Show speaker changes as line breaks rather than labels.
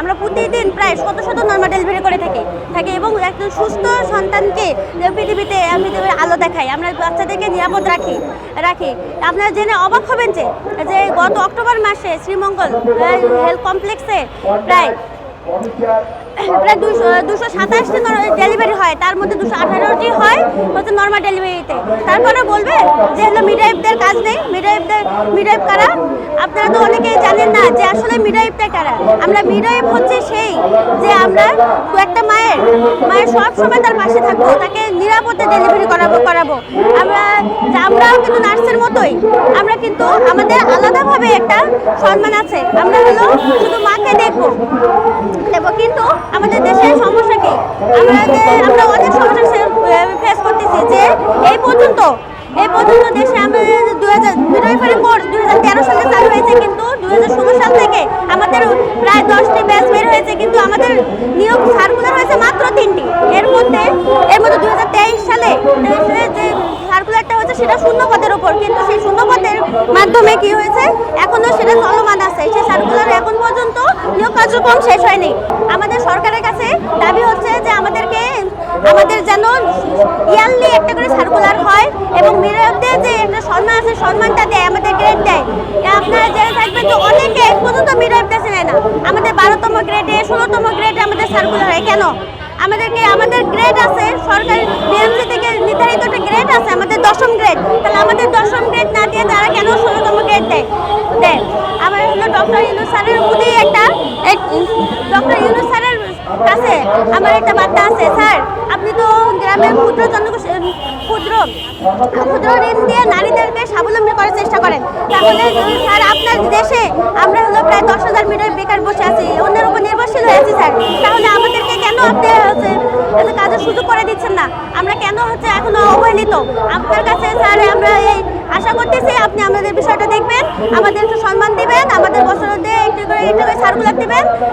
আমরা প্রতিদিন প্রায় শত শত নর্মাল ডেলিভারি করে থাকি থাকি এবং একজন সুস্থ সন্তানকে পৃথিবীতে, পৃথিবীর আলো দেখাই। আমরা বাচ্চাদেরকে নিরাপদ রাখি রাখি। আপনারা জেনে অবাক হবেন যে যে গত অক্টোবর মাসে শ্রীমঙ্গল হেলথ কমপ্লেক্সে প্রায় প্রায় দুশো দুশো সাতাশটি ডেলিভারি হয়। তার মধ্যে দুশো আঠারোটি হয় হচ্ছে নর্মাল ডেলিভারিতে তারপরে বলবে যে হলো মিডওয়াইফদের কাজ নেই। মিডওয়াইফদের মিডওয়াইফ কারা? আপনারা তো অনেকেই জানেন না যে আসলে মিডওয়াইফটা কারা। আমরা মিডওয়াইফ হচ্ছে সেই যে আমরা একটা মায়ের মায়ের সব সময় তার পাশে থাকব, তাকে নিরাপদে ডেলিভারি করাবো করাবো। আমরা, আমরাও কিন্তু নার্সের মতোই। আমরা কিন্তু আমাদের আলাদাভাবে একটা সম্মান আছে? আমরা হলো শুধু মাকে দেখব। দেখব কিন্তু আমাদের দেশের সমস্যা কি? আমরা অনেক সমস্যা ফেস করতেছি যে এই পর্যন্ত এই পর্যন্ত দেশে আমাদের দু হাজার মিডওয়াইফারি কোর্স দু হাজার তেরো সালে চালু হয়েছে কিন্তু দু হাজার ষোলো সাল থেকে আমাদের প্রায় দশটি ব্যাচ বের হয়েছে কিন্তু আমাদের নিয়োগ সার্কুলার হয়েছে মাত্র তিনটি এর মধ্যে এর মধ্যে দু হাজার তেইশ সালে তেইশে যে সার্কুলারটা হয়েছে সেটা শূন্য পদের উপর, কিন্তু সেই শূন্য পদের মাধ্যমে কি হয়েছে? এখনও সেটা চলমান আছে। সেই সার্কুলার এখন পর্যন্ত নিয়োগ কার্যক্রম শেষ হয়নি। আমাদের সরকারের কাছে দাবি হচ্ছে যে আমাদেরকে, আমাদের যেন ইয়ারলি একটা করে সার্কুলার হয় এবং মেয়েদের যে একটা সম্মান আছে, সম্মানটা দেয়, আমাদের গ্রেড দেয়। আপনারা জেনে থাকবেন যে অনেকে এক পর্যন্ত মেয়েদের চেনে না। আমাদের বারোতম গ্রেডে ষোলোতম গ্রেডে আমাদের সার্কুলার হয়। কেন? আমাদেরকে, আমাদের গ্রেড আছে, সরকারি বিএমসি থেকে নির্ধারিত একটা গ্রেড আছে, আমাদের দশম গ্রেড তাহলে আমাদের দশম গ্রেড না দিয়ে তারা কেন ষোলোতম গ্রেড দেয়? দেয় আমার হলো ডক্টর ইউনুস স্যারের প্রতি একটা ডক্টর ইউনুস স্যারের কাছে আমার একটা বার্তা আছে, স্যার, আপনি তো গ্রামের ক্ষুদ্র জনগোষ্ঠী ক্ষুদ্র ক্ষুদ্র ঋণ দিয়ে নারীদেরকে স্বাবলম্বী করার চেষ্টা করেন। তাহলে স্যার আপনার দেশে আমরা হলো প্রায় দশ হাজার মিটার বেকার বসে আছি, অন্যের উপর নির্ভরশীল হয়ে আছি, স্যার, তাহলে আমাদেরকে কেন আপনি সুযোগ করে দিচ্ছেন না। আমরা কেন হচ্ছে এখনও অবহেলিত? আপনার কাছে স্যার, আমরা এই আশা করতেছি আপনি আমাদের বিষয়টা দেখবেন, আমাদের একটু সম্মান দিবেন, আমাদের বছর দিয়ে একটু করে একটু করে সার্কুলার দিবেন।